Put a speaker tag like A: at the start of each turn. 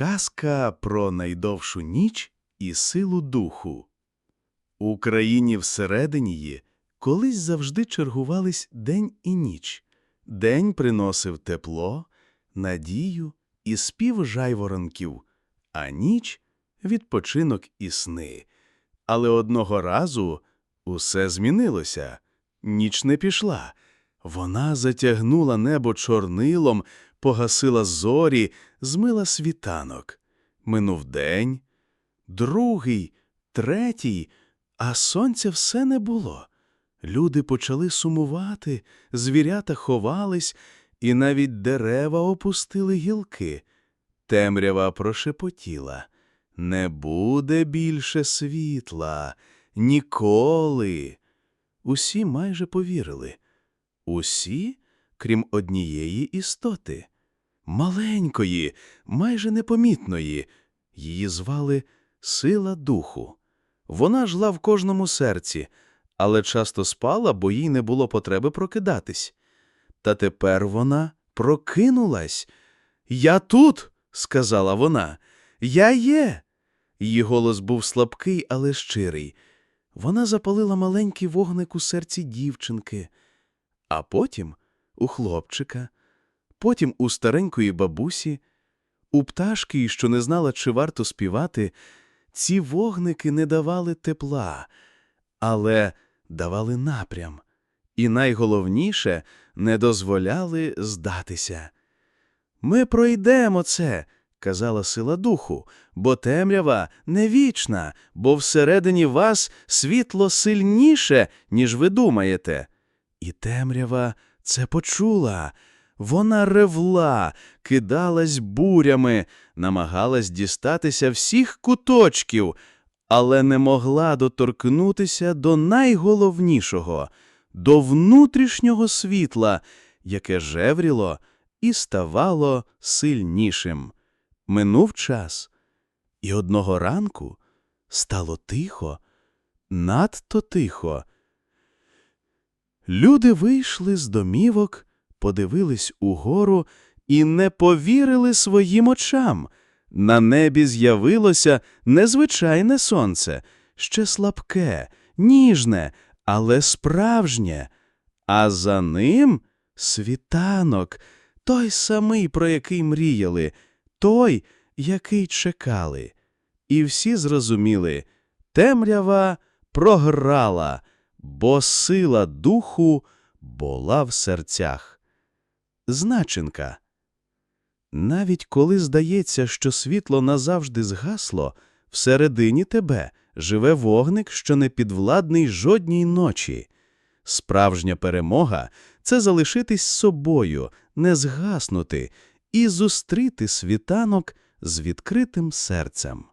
A: Казка про найдовшу ніч і силу духу. У країні всередині її колись завжди чергувались день і ніч. День приносив тепло, надію і спів жайворонків, а ніч – відпочинок і сни. Але одного разу усе змінилося. Ніч не пішла. Вона затягнула небо чорнилом, погасила зорі, змила світанок. Минув день, другий, третій, а сонця все не було. Люди почали сумувати, звірята ховались, і навіть дерева опустили гілки. Темрява прошепотіла. Не буде більше світла. Ніколи. Усі майже повірили. Усі, крім однієї істоти. Маленької, майже непомітної. Її звали Сила Духу. Вона жила в кожному серці, але часто спала, бо їй не було потреби прокидатись. Та тепер вона прокинулась. Я тут, сказала вона. Я є. Її голос був слабкий, але щирий. Вона запалила маленький вогник у серці дівчинки, а потім у хлопчика, потім у старенької бабусі, у пташки, що не знала, чи варто співати, ці вогники не давали тепла, але давали напрям, і найголовніше не дозволяли здатися. Ми пройдемо це, казала сила духу, бо темрява не вічна, бо всередині вас світло сильніше, ніж ви думаєте. І темрява це почула. Вона ревла, кидалась бурями, намагалась дістатися всіх куточків, але не могла доторкнутися до найголовнішого, до внутрішнього світла, яке жевріло і ставало сильнішим. Минув час, і одного ранку стало тихо, надто тихо. Люди вийшли з домівок, подивились угору і не повірили своїм очам. На небі з'явилося незвичайне сонце, ще слабке, ніжне, але справжнє. А за ним світанок, той самий, про який мріяли, той, який чекали. І всі зрозуміли — темрява програла, бо сила духу була в серцях. Значенка. Навіть коли здається, що світло назавжди згасло, всередині тебе живе вогник, що не підвладний жодній ночі. Справжня перемога це залишитись собою, не згаснути і зустріти світанок з відкритим серцем.